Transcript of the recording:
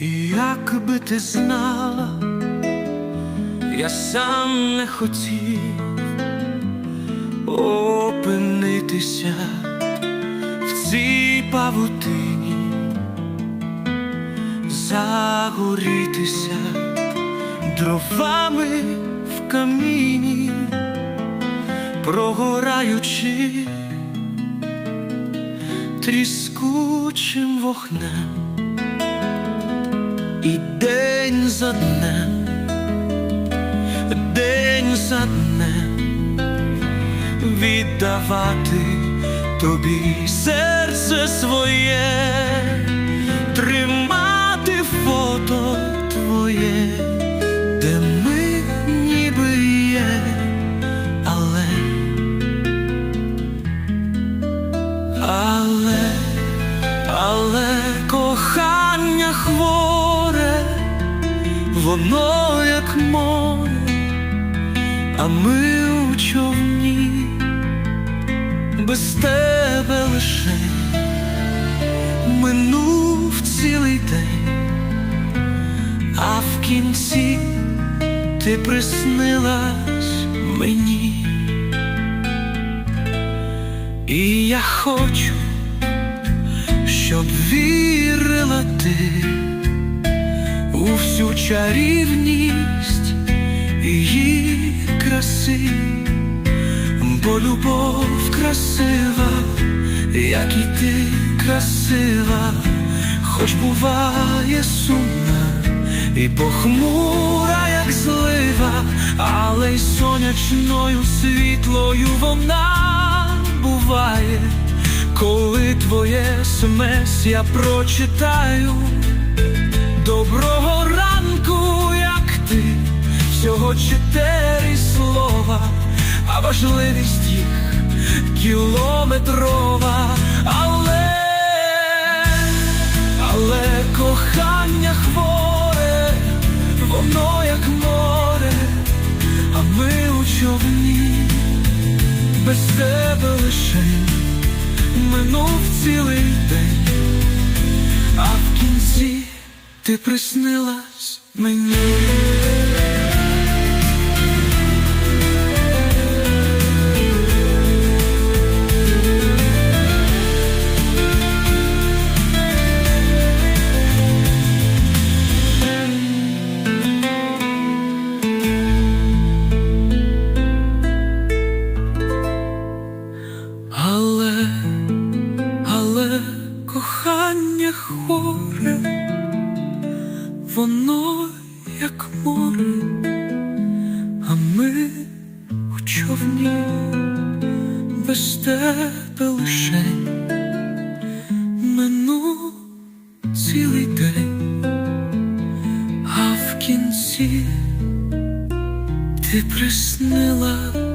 якби ти знала, я сам не хотів опинитися в цій павутині, загорітися дровами в каміні, прогораючи тріскучим вогнем, і день за днем, день за днем віддавати тобі серце своє, тримати фото твоє, де ми ніби є, але, але, воно як море, а ми у човні. Без тебе лише минув цілий день, а в кінці ти приснилась мені, і я хочу, щоб вірила ти чарівність її краси бо любов красива, як і ти красива, хоч буває сумна і похмура, як злива, але й сонячною світлою вона буває, коли твоє смс я прочитаю. Доброго всього чотири слова а важливість їх кілометрова, але, але кохання хворе, воно як море, а ми у човні, без тебе лише минув цілий день, а в кінці ти приснилась мені. Хворе, воно як море, а ми у човні без тебе лише минув цілий день, а в кінці ти приснилась